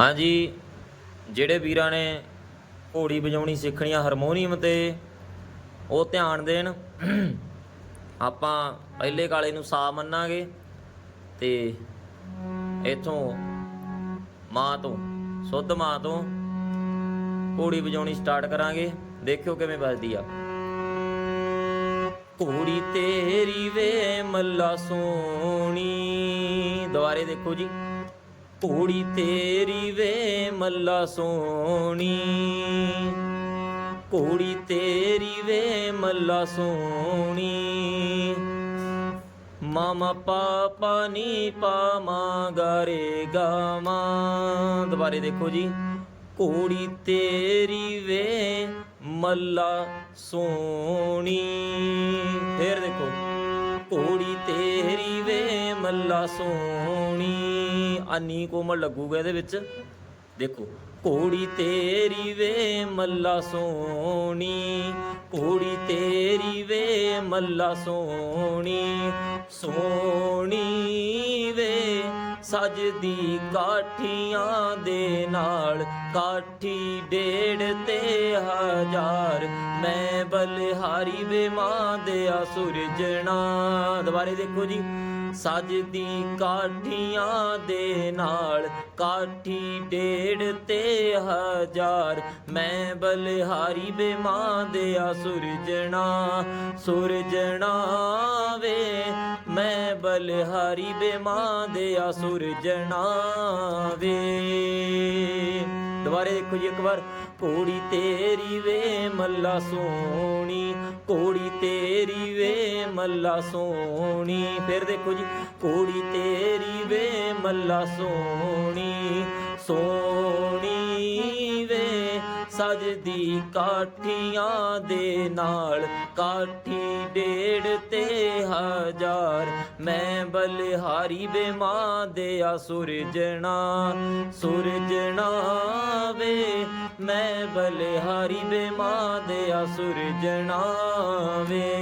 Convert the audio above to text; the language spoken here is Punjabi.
ਹਾਂਜੀ, ਜਿਹੜੇ ਵੀਰਾਂ ਨੇ ਘੋੜੀ ਵਜਾਉਣੀ ਸਿੱਖਣੀ ਆ ਹਾਰਮੋਨੀਅਮ ਤੇ ਉਹ ਧਿਆਨ ਦੇਣ, ਆਪਾਂ ਪਹਿਲੇ ਕਾਲੇ ਨੂੰ ਸਾ ਮੰਨਾਂਗੇ ਤੇ ਇਥੋਂ ਮਾਂ ਤੋਂ, ਸੁੱਧ ਮਾਂ ਤੋਂ ਘੋੜੀ ਵਜਾਉਣੀ ਸਟਾਰਟ ਕਰਾਂਗੇ। ਦੇਖਿਓ ਕਿਵੇਂ ਵੱਜਦੀ ਆ। ਘੋੜੀ ਤੇਰੀ ਵੇ ਮੱਲਾ ਸੋਣੀ ਦੁਬਾਰੇ ਦੇਖੋ ਜੀ। ਘੋੜੀ ਤੇਰੀ ਵੇ ਮੱਲਾ ਸੋਣੀ ਘੋੜੀ ਤੇਰੀ ਵੇ ਮੱਲਾ ਸੋਣੀ ਮਾਮਾ ਪਾਪਾ ਨੀ ਪਾਮਾ ਗਾਰੇ ਗਾਮਾ ਦੁਬਾਰੇ ਦੇਖੋ ਜੀ। ਘੋੜੀ ਤੇਰੀ ਵੇ ਮੱਲਾ ਸੋਣੀ ਫੇਰ ਦੇਖੋ। ਘੋੜੀ ਤੇਰੀ ਵੇ ਮੱਲਾ ਸੋਣੀ ਆਨੀ ਕੋਮਲ ਲੱਗੂਗਾ ਇਹਦੇ ਵਿੱਚ। ਦੇਖੋ ਕੋੜੀ ਤੇਰੀ ਵੇ ਮੱਲਾ ਸੋਣੀ ਕੋੜੀ ਤੇਰੀ ਵੇ ਮੱਲਾ ਸੋਣੀ ਸੋਣੀ ਵੇ ਸਜਦੀ ਕਾਠੀਆਂ ਦੇ ਨਾਲ ਕਾਠੀ ਡੇਢ ਤੇ ਹਜ਼ਾਰ। ਮੈਂ ਬਲਿਹਾਰੀ ਵੇ ਮਾਂ ਦੇ ਸੁਰਜਣਾ। ਦੁਬਾਰੇ ਦੇਖੋ ਜੀ। ਸਜਦੀ ਕਾਠੀਆਂ ਦੇ ਨਾਲ ਕਾਠੀ ਡੇਢ ਤੇ ਹਜ਼ਾਰ। ਮੈਂ ਬਲਿਹਾਰੀ ਬੇ ਮਾਂ ਦੇ ਆ ਸੁਰਜਣਾ। ਸੁਰਜਣਾ ਬਲਿਹਾਰੀ ਬੇ ਦੇ ਆ ਸੁਰਜਣਾ ਵੇ ਦੁਬਾਰੇ ਦੇਖੋ ਜੀ ਇੱਕ ਵਾਰ, ਘੋੜੀ ਤੇਰੀ ਵੇ, ਮੱਲਾ ਸੋਣੀ ਕੋੜੀ ਤੇਰੀ ਵੇ, ਮੱਲਾ ਸੋਣੀ ਫਿਰ ਦੇਖੋ ਜੀ, ਘੋੜੀ ਤੇਰੀ ਵੇ, ਮੱਲਾ ਸੋਣੀ ਸੋਣੀ ਸਜਦੀ ਕਾਠੀਆਂ ਦੇ ਨਾਲ, ਕਾਠੀ ਡੇਢ ਤੇ ਹਜ਼ਾਰ। ਮੈਂ ਬਲਿਹਾਰੀ ਵੇ ਮਾਂ ਦੇ ਆ ਸੁਰਜਣਾ ਸੁਰਜਣਾ ਵੇ। ਮੈਂ ਬਲਿਹਾਰੀ ਵੇ ਮਾਂ ਦੇ ਆ ਸੁਰਜਣਾ ਵੇ।